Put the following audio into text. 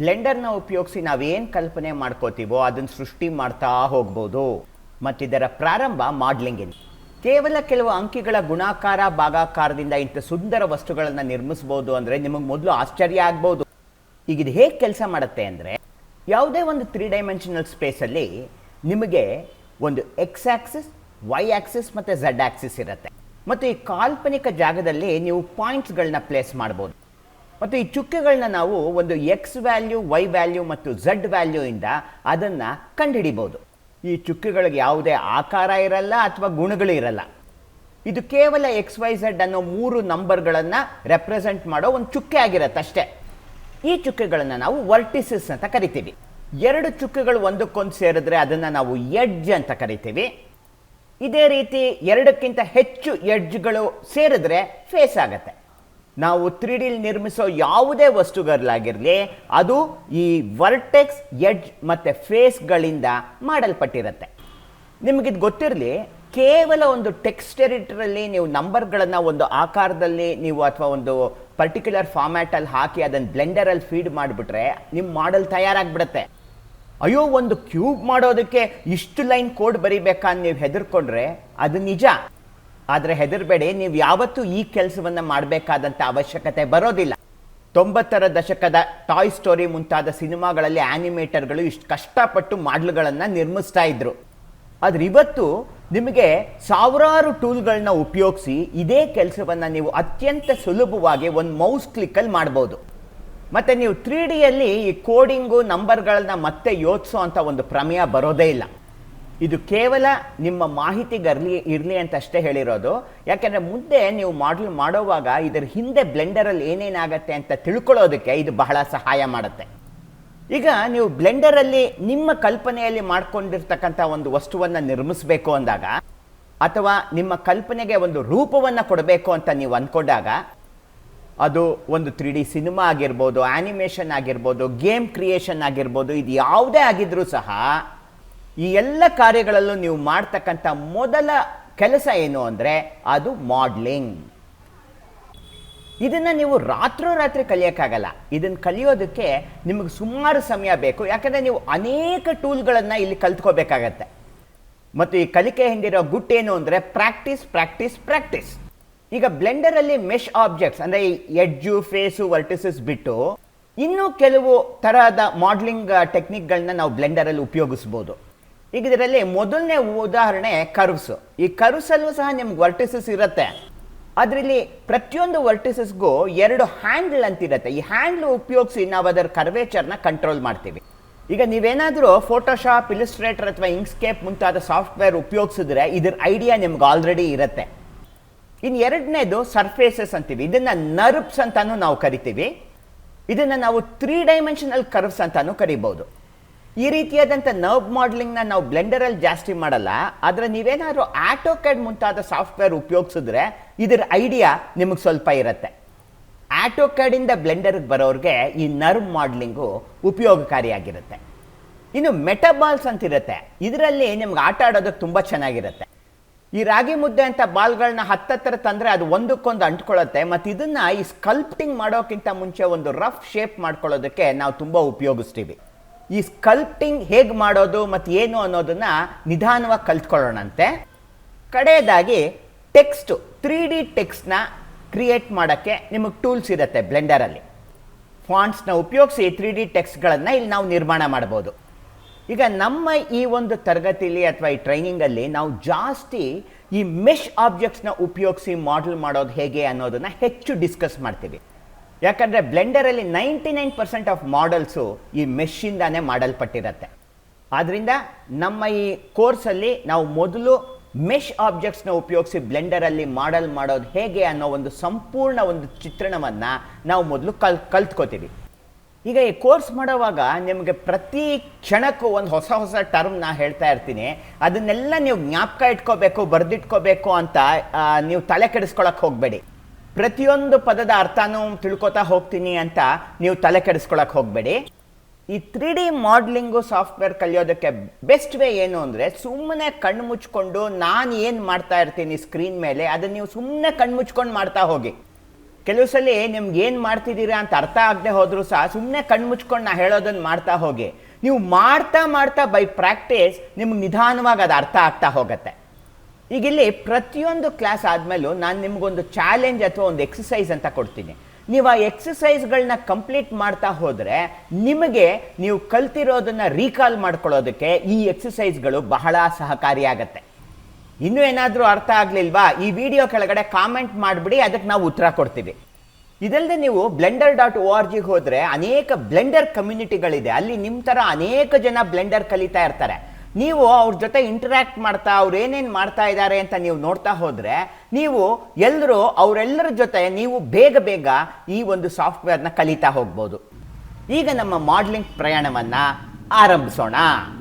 ಬ್ಲೆಂಡರ್ನ ಉಪಯೋಗಿಸಿ ನಾವೇನು ಕಲ್ಪನೆ ಮಾಡ್ಕೋತೀವೋ ಅದನ್ನು ಸೃಷ್ಟಿ ಮಾಡ್ತಾ ಹೋಗ್ಬೋದು. ಮತ್ತಿದರ ಪ್ರಾರಂಭ ಮಾಡ್ಲಿಂಗಿಂದ ಕೇವಲ ಕೆಲವು ಅಂಕಿಗಳ ಗುಣಾಕಾರ, ಭಾಗಾಕಾರದಿಂದ ಇಂಥ ಸುಂದರ ವಸ್ತುಗಳನ್ನು ನಿರ್ಮಿಸ್ಬೋದು ಅಂದರೆ ನಿಮಗೆ ಮೊದಲು ಆಶ್ಚರ್ಯ ಆಗ್ಬೋದು. ಈಗ ಇದು ಹೇಗೆ ಕೆಲಸ ಮಾಡುತ್ತೆ ಅಂದರೆ, ಯಾವುದೇ ಒಂದು ತ್ರೀ ಡೈಮೆನ್ಷನಲ್ ಸ್ಪೇಸಲ್ಲಿ ನಿಮಗೆ ಒಂದು ಎಕ್ಸ್ ಆಕ್ಸಿಸ್ ವೈ ಆಕ್ಸಿಸ್ ಮತ್ತು ಝಡ್ ಆಕ್ಸಿಸ್ ಇರುತ್ತೆ. ಮತ್ತು ಈ ಕಾಲ್ಪನಿಕ ಜಾಗದಲ್ಲಿ ನೀವು ಪಾಯಿಂಟ್ಸ್ಗಳನ್ನ ಪ್ಲೇಸ್ ಮಾಡ್ಬೋದು. ಮತ್ತು ಈ ಚುಕ್ಕೆಗಳನ್ನ ನಾವು ಒಂದು ಎಕ್ಸ್ ವ್ಯಾಲ್ಯೂ ವೈ ವ್ಯಾಲ್ಯೂ ಮತ್ತು ಝಡ್ ವ್ಯಾಲ್ಯೂ ಇಂದ ಅದನ್ನು ಕಂಡುಹಿಡಿಬೋದು ಈ ಚುಕ್ಕೆಗಳಿಗೆ ಯಾವುದೇ ಆಕಾರ ಇರಲ್ಲ ಅಥವಾ ಗುಣಗಳು ಇರಲ್ಲ. ಇದು ಕೇವಲ ಎಕ್ಸ್ ವೈ ಝಡ್ ಅನ್ನೋ ಮೂರು ನಂಬರ್ಗಳನ್ನು ರೆಪ್ರೆಸೆಂಟ್ ಮಾಡೋ ಒಂದು ಚುಕ್ಕೆ ಆಗಿರತ್ತೆ ಅಷ್ಟೇ. ಈ ಚುಕ್ಕೆಗಳನ್ನು ನಾವು ವರ್ಟಿಸಸ್ ಅಂತ ಕರಿತೀವಿ. ಎರಡು ಚುಕ್ಕೆಗಳು ಒಂದಕ್ಕೊಂದು ಸೇರಿದ್ರೆ ಅದನ್ನು ನಾವು ಎಡ್ಜ್ ಅಂತ ಕರಿತೀವಿ. ಇದೇ ರೀತಿ ಎರಡಕ್ಕಿಂತ ಹೆಚ್ಚು ಎಡ್ಜ್ಗಳು ಸೇರಿದ್ರೆ ಫೇಸ್ ಆಗತ್ತೆ. ನಾವು ತ್ರೀ ಡಿಲ್ ನಿರ್ಮಿಸೋ ಯಾವುದೇ ವಸ್ತುಗಳಾಗಿರಲಿ, ಅದು ಈ ವರ್ಟೆಕ್ಸ್ ಎಡ್ಜ್ ಮತ್ತು ಫೇಸ್ಗಳಿಂದ ಮಾಡಲ್ಪಟ್ಟಿರುತ್ತೆ. ನಿಮಗಿದು ಗೊತ್ತಿರಲಿ, ಕೇವಲ ಒಂದು ಟೆಕ್ಸ್ಟೆರಿಟ್ರಲ್ಲಿ ನೀವು ನಂಬರ್ಗಳನ್ನು ಒಂದು ಆಕಾರದಲ್ಲಿ ನೀವು ಅಥವಾ ಒಂದು ಪರ್ಟಿಕ್ಯುಲರ್ ಫಾರ್ಮ್ಯಾಟಲ್ಲಿ ಹಾಕಿ ಅದನ್ನು ಬ್ಲೆಂಡರಲ್ಲಿ ಫೀಡ್ ಮಾಡಿಬಿಟ್ರೆ ನಿಮ್ಮ ಮಾಡಲ್ ತಯಾರಾಗ್ಬಿಡುತ್ತೆ. ಅಯ್ಯೋ, ಒಂದು ಕ್ಯೂಬ್ ಮಾಡೋದಕ್ಕೆ ಇಷ್ಟು ಲೈನ್ ಕೋಡ್ ಬರಿಬೇಕಾ ನೀವು ಹೆದರ್ಕೊಂಡ್ರೆ ಅದು ನಿಜ. ಆದರೆ ಹೆದರಬೇಡಿ, ನೀವು ಯಾವತ್ತೂ ಈ ಕೆಲಸವನ್ನು ಮಾಡಬೇಕಾದಂಥ ಅವಶ್ಯಕತೆ ಬರೋದಿಲ್ಲ. ತೊಂಬತ್ತರ ದಶಕದ ಟಾಯ್ ಸ್ಟೋರಿ ಮುಂತಾದ ಸಿನಿಮಾಗಳಲ್ಲಿ ಆ್ಯನಿಮೇಟರ್ಗಳು ಇಷ್ಟು ಕಷ್ಟಪಟ್ಟು ಮಾಡಲ್ಗಳನ್ನು ನಿರ್ಮಿಸ್ತಾ ಇದ್ರು. ಆದರೆ ಇವತ್ತು ನಿಮಗೆ ಸಾವಿರಾರು ಟೂಲ್ಗಳನ್ನ ಉಪಯೋಗಿಸಿ ಇದೇ ಕೆಲಸವನ್ನು ನೀವು ಅತ್ಯಂತ ಸುಲಭವಾಗಿ ಒಂದು ಮೌಸ್ ಕ್ಲಿಕ್ಕಲ್ಲಿ ಮಾಡ್ಬೋದು. ಮತ್ತು ನೀವು ತ್ರೀ ಡಿಯಲ್ಲಿ ಈ ಕೋಡಿಂಗು, ನಂಬರ್ಗಳನ್ನ ಮತ್ತೆ ಯೋಚಿಸೋ ಅಂತ ಒಂದು ಪ್ರಮೇಯ ಬರೋದೇ ಇಲ್ಲ. ಇದು ಕೇವಲ ನಿಮ್ಮ ಮಾಹಿತಿಗರ್ಲಿ ಇರಲಿ ಅಂತ ಅಷ್ಟೇ ಹೇಳಿರೋದು. ಯಾಕೆಂದರೆ ಮುಂದೆ ನೀವು ಮಾಡಲ್ ಮಾಡೋವಾಗ ಇದರ ಹಿಂದೆ ಬ್ಲೆಂಡರಲ್ಲಿ ಏನೇನಾಗತ್ತೆ ಅಂತ ತಿಳ್ಕೊಳ್ಳೋದಕ್ಕೆ ಇದು ಬಹಳ ಸಹಾಯ ಮಾಡುತ್ತೆ. ಈಗ ನೀವು ಬ್ಲೆಂಡರಲ್ಲಿ ನಿಮ್ಮ ಕಲ್ಪನೆಯಲ್ಲಿ ಮಾಡ್ಕೊಂಡಿರ್ತಕ್ಕಂಥ ಒಂದು ವಸ್ತುವನ್ನು ನಿರ್ಮಿಸಬೇಕು ಅಂದಾಗ, ಅಥವಾ ನಿಮ್ಮ ಕಲ್ಪನೆಗೆ ಒಂದು ರೂಪವನ್ನು ಕೊಡಬೇಕು ಅಂತ ನೀವು ಅಂದ್ಕೊಂಡಾಗ ಅದು ಒಂದು ತ್ರೀ ಡಿ ಸಿನಿಮಾ ಆಗಿರ್ಬೋದು ಆ್ಯನಿಮೇಷನ್ ಆಗಿರ್ಬೋದು ಗೇಮ್ ಕ್ರಿಯೇಷನ್ ಆಗಿರ್ಬೋದು, ಇದು ಯಾವುದೇ ಆಗಿದ್ರೂ ಸಹ ಈ ಎಲ್ಲ ಕಾರ್ಯಗಳಲ್ಲೂ ನೀವು ಮಾಡ್ತಕ್ಕಂಥ ಮೊದಲ ಕೆಲಸ ಏನು ಅಂದರೆ ಅದು ಮಾಡ್ಲಿಂಗ್ ಇದನ್ನು ನೀವು ರಾತ್ರೋರಾತ್ರಿ ಕಲಿಯೋಕ್ಕಾಗಲ್ಲ. ಇದನ್ನು ಕಲಿಯೋದಕ್ಕೆ ನಿಮಗೆ ಸುಮಾರು ಸಮಯ ಬೇಕು. ಯಾಕಂದರೆ ನೀವು ಅನೇಕ ಟೂಲ್ಗಳನ್ನು ಇಲ್ಲಿ ಕಲ್ತ್ಕೋಬೇಕಾಗತ್ತೆ. ಮತ್ತು ಈ ಕಲಿಕೆ ಹಿಂದಿರೋ ಗುಟ್ಟೇನು ಅಂದರೆ ಪ್ರಾಕ್ಟೀಸ್ ಪ್ರಾಕ್ಟೀಸ್ ಪ್ರಾಕ್ಟೀಸ್. ಈಗ ಬ್ಲೆಂಡರಲ್ಲಿ ಮೆಶ್ ಆಬ್ಜೆಕ್ಟ್ಸ್ ಅಂದರೆ ಈ ಎಡ್ಜು, ಫೇಸು, ವರ್ಟಿಸಸ್ ಬಿಟ್ಟು ಇನ್ನೂ ಕೆಲವು ತರಹದ ಮಾಡ್ಲಿಂಗ್ ಟೆಕ್ನಿಕ್ಗಳನ್ನ ನಾವು ಬ್ಲೆಂಡರಲ್ಲಿ ಉಪಯೋಗಿಸ್ಬೋದು. ಈಗ ಇದರಲ್ಲಿ ಮೊದಲನೇ ಉದಾಹರಣೆ ಕರ್ವ್ಸ್. ಈ ಕರ್ವ್ಸಲ್ಲೂ ಸಹ ನಿಮ್ಗೆ ವರ್ಟಿಸಸ್ ಇರುತ್ತೆ. ಅದರಲ್ಲಿ ಪ್ರತಿಯೊಂದು ವರ್ಟಿಸಸ್ಗೂ ಎರಡು ಹ್ಯಾಂಡ್ಲ್ ಅಂತಿರುತ್ತೆ. ಈ ಹ್ಯಾಂಡ್ಲ್ ಉಪಯೋಗಿಸಿ ನಾವು ಅದರ ಕರ್ವೇಚರ್ನ ಕಂಟ್ರೋಲ್ ಮಾಡ್ತೀವಿ. ಈಗ ನೀವೇನಾದರೂ ಫೋಟೋಶಾಪ್ ಇಲಿಸ್ಟ್ರೇಟರ್ ಅಥವಾ ಇಂಕ್ಸ್ಕೇಪ್ ಮುಂತಾದ ಸಾಫ್ಟ್ವೇರ್ ಉಪಯೋಗಿಸಿದ್ರೆ ಇದ್ರ ಐಡಿಯಾ ನಿಮ್ಗೆ ಆಲ್ರೆಡಿ ಇರುತ್ತೆ. ಇನ್ನು ಎರಡನೇದು ಸರ್ಫೇಸಸ್ ಅಂತೀವಿ. ಇದನ್ನ ನರ್ಬ್ಸ್ ಅಂತಾನು ನಾವು ಕರಿತೀವಿ. ಇದನ್ನು ನಾವು ತ್ರೀ ಡೈಮೆನ್ಷನಲ್ ಕರ್ವ್ಸ್ ಅಂತಾನು ಕರಿಬಹುದು ಈ ರೀತಿಯಾದಂಥ ನರ್ವ್ ಮಾಡ್ಲಿಂಗ್ನ ನಾವು ಬ್ಲೆಂಡರಲ್ಲಿ ಜಾಸ್ತಿ ಮಾಡಲ್ಲ. ಆದರೆ ನೀವೇನಾದ್ರು ಆಟೋಕ್ಯಾಡ್ ಮುಂತಾದ ಸಾಫ್ಟ್ವೇರ್ ಉಪಯೋಗಿಸಿದ್ರೆ ಇದರ ಐಡಿಯಾ ನಿಮಗೆ ಸ್ವಲ್ಪ ಇರುತ್ತೆ. ಆಟೋಕ್ಯಾಡಿಂದ ಬ್ಲೆಂಡರ್ಗೆ ಬರೋರಿಗೆ ಈ ನರ್ವ್ ಮಾಡ್ಲಿಂಗು ಉಪಯೋಗಕಾರಿಯಾಗಿರುತ್ತೆ. ಇನ್ನು ಮೆಟಬಾಲ್ಸ್ ಅಂತಿರುತ್ತೆ ಇದರಲ್ಲಿ ನಿಮ್ಗೆ ಆಟ ಆಡೋದಕ್ಕೆ ತುಂಬ ಚೆನ್ನಾಗಿರುತ್ತೆ. ಈ ರಾಗಿ ಮುದ್ದೆ ಅಂತ ಬಾಲ್ಗಳನ್ನ ಹತ್ತತ್ರ ತಂದರೆ ಅದು ಒಂದಕ್ಕೊಂದು ಅಂಟ್ಕೊಳ್ಳುತ್ತೆ ಮತ್ತು ಇದನ್ನು ಈ ಸ್ಕಲ್ಪ್ಟಿಂಗ್ ಮಾಡೋಕ್ಕಿಂತ ಮುಂಚೆ ಒಂದು ರಫ್ ಶೇಪ್ ಮಾಡ್ಕೊಳ್ಳೋದಕ್ಕೆ ನಾವು ತುಂಬ ಉಪಯೋಗಿಸ್ತೀವಿ. ಈ ಸ್ಕಲ್ಪ್ಟಿಂಗ್ ಹೇಗೆ ಮಾಡೋದು ಮತ್ತು ಏನು ಅನ್ನೋದನ್ನ ನಿಧಾನವಾಗಿ ಕಲ್ತ್ಕೊಳ್ಳೋಣಂತೆ. ಕಡೆಯದಾಗಿ ಟೆಕ್ಸ್ಟ್ ತ್ರೀ ಡಿ ಟೆಕ್ಸ್ಟ್ನ ಕ್ರಿಯೇಟ್ ಮಾಡೋಕ್ಕೆ ನಿಮಗೆ ಟೂಲ್ಸ್ ಇರುತ್ತೆ ಬ್ಲೆಂಡರಲ್ಲಿ ಫಾಂಟ್ಸ್ನ ಉಪಯೋಗಿಸಿ ತ್ರೀ ಡಿ ಟೆಕ್ಸ್ಟ್ಗಳನ್ನು ಇಲ್ಲಿ ನಾವು ನಿರ್ಮಾಣ ಮಾಡ್ಬೋದು. ಈಗ ನಮ್ಮ ಈ ಒಂದು ತರಗತಿಯಲ್ಲಿ ಅಥವಾ ಈ ಟ್ರೈನಿಂಗಲ್ಲಿ ನಾವು ಜಾಸ್ತಿ ಈ ಮೆಶ್ ಆಬ್ಜೆಕ್ಟ್ಸ್ನ ಉಪಯೋಗಿಸಿ ಮಾಡಲ್ ಮಾಡೋದು ಹೇಗೆ ಅನ್ನೋದನ್ನು ಹೆಚ್ಚು ಡಿಸ್ಕಸ್ ಮಾಡ್ತೀವಿ. ಯಾಕಂದರೆ ಬ್ಲೆಂಡರಲ್ಲಿ ninety nine percent of models ಈ ಮೆಶ್ಶಿಂದಾನೇ ಮಾಡಲ್ಪಟ್ಟಿರತ್ತೆ. ಆದ್ದರಿಂದ ನಮ್ಮ ಈ ಕೋರ್ಸಲ್ಲಿ ನಾವು ಮೊದಲು ಮೆಶ್ ಆಬ್ಜೆಕ್ಟ್ಸ್ನ ಉಪಯೋಗಿಸಿ ಬ್ಲೆಂಡರಲ್ಲಿ ಮಾಡಲ್ ಮಾಡೋದು ಹೇಗೆ ಅನ್ನೋ ಒಂದು ಸಂಪೂರ್ಣ ಒಂದು ಚಿತ್ರಣವನ್ನು ನಾವು ಮೊದಲು ಕಲ್, ಕಲ್ತ್ಕೋತೀವಿ. ಈಗ ಈ ಕೋರ್ಸ್ ಮಾಡೋವಾಗ ನಿಮಗೆ ಪ್ರತಿ ಕ್ಷಣಕ್ಕೂ ಒಂದು ಹೊಸ ಹೊಸ ಟರ್ಮ್ ನಾ ಹೇಳ್ತಾ ಇರ್ತೀನಿ. ಅದನ್ನೆಲ್ಲ ನೀವು ಜ್ಞಾಪಕ ಇಟ್ಕೋಬೇಕು, ಬರೆದಿಟ್ಕೋಬೇಕು ಅಂತ ನೀವು ತಲೆ ಕೆಡಿಸ್ಕೊಳಕ್ಕೆ ಹೋಗಬೇಡಿ. ಪ್ರತಿಯೊಂದು ಪದದ ಅರ್ಥನೂ ತಿಳ್ಕೊತಾ ಹೋಗ್ತೀನಿ ಅಂತ ನೀವು ತಲೆ ಕೆಡಿಸ್ಕೊಳಕ್ಕೆ ಹೋಗಬೇಡಿ. ಈ ತ್ರೀ ಡಿ ಮಾಡ್ಲಿಂಗು ಸಾಫ್ಟ್ವೇರ್ ಕಲಿಯೋದಕ್ಕೆ ಬೆಸ್ಟ್ ವೇ ಏನು ಅಂದರೆ ಸುಮ್ಮನೆ ಕಣ್ಣು ಮುಚ್ಕೊಂಡು ನಾನು ಏನು ಮಾಡ್ತಾ ಇರ್ತೀನಿ ಸ್ಕ್ರೀನ್ ಮೇಲೆ, ಅದನ್ನು ನೀವು ಸುಮ್ಮನೆ ಕಣ್ಣು ಮುಚ್ಕೊಂಡು ಮಾಡ್ತಾ ಹೋಗಿ. ಕೆಲವು ಸಲ ನಿಮ್ಗೆ ಏನು ಮಾಡ್ತಿದ್ದೀರಾ ಅಂತ ಅರ್ಥ ಆಗದೆ ಹೋದ್ರು ಸಹ ಸುಮ್ಮನೆ ಕಣ್ಣು ಮುಚ್ಕೊಂಡು ನಾ ಹೇಳೋದನ್ನು ಮಾಡ್ತಾ ಹೋಗಿ. ನೀವು ಮಾಡ್ತಾ ಮಾಡ್ತಾ ಬೈ ಪ್ರಾಕ್ಟೀಸ್ ನಿಮ್ಗೆ ನಿಧಾನವಾಗಿ ಅದು ಅರ್ಥ ಆಗ್ತಾ ಹೋಗುತ್ತೆ. ಈಗ ಇಲ್ಲಿ ಪ್ರತಿಯೊಂದು ಕ್ಲಾಸ್ ಆದಮೇಲೂ ನಾನು ನಿಮಗೊಂದು ಚಾಲೆಂಜ್ ಅಥವಾ ಒಂದು ಎಕ್ಸಸೈಸ್ ಅಂತ ಕೊಡ್ತೀನಿ. ನೀವು ಆ ಎಕ್ಸಸೈಸ್ಗಳನ್ನ ಕಂಪ್ಲೀಟ್ ಮಾಡ್ತಾ ಹೋದರೆ ನಿಮಗೆ ನೀವು ಕಲ್ತಿರೋದನ್ನ ರೀಕಾಲ್ ಮಾಡ್ಕೊಳ್ಳೋದಕ್ಕೆ ಈ ಎಕ್ಸಸೈಸ್ಗಳು ಬಹಳ ಸಹಕಾರಿಯಾಗತ್ತೆ ಇನ್ನೂ ಏನಾದರೂ ಅರ್ಥ ಆಗಲಿಲ್ವಾ? ಈ ವಿಡಿಯೋ ಕೆಳಗಡೆ ಕಾಮೆಂಟ್ ಮಾಡಿಬಿಡಿ, ಅದಕ್ಕೆ ನಾವು ಉತ್ತರ ಕೊಡ್ತೀವಿ. ಇದಲ್ಲದೆ ನೀವು ಬ್ಲೆಂಡರ್ ಡಾಟ್ ಓ ಆರ್ ಜಿಗೆ ಹೋದರೆ ಅನೇಕ ಬ್ಲೆಂಡರ್ ಕಮ್ಯುನಿಟಿಗಳಿದೆ ಅಲ್ಲಿ ನಿಮ್ಮ ಥರ ಅನೇಕ ಜನ ಬ್ಲೆಂಡರ್ ಕಲಿತಾ ಇರ್ತಾರೆ. ನೀವು ಅವ್ರ ಜೊತೆ ಇಂಟರಾಕ್ಟ್ ಮಾಡ್ತಾ ಅವ್ರು ಏನೇನು ಮಾಡ್ತಾ ಇದ್ದಾರೆ ಅಂತ ನೀವು ನೋಡ್ತಾ ಹೋದರೆ, ನೀವು ಎಲ್ಲರೂ ಅವರೆಲ್ಲರ ಜೊತೆ ನೀವು ಬೇಗ ಬೇಗ ಈ ಒಂದು ಸಾಫ್ಟ್ವೇರ್ನ ಕಲಿತಾ ಹೋಗ್ಬೋದು. ಈಗ ನಮ್ಮ ಮಾಡ್ಲಿಂಗ್ ಪ್ರಯಾಣವನ್ನು ಆರಂಭಿಸೋಣ.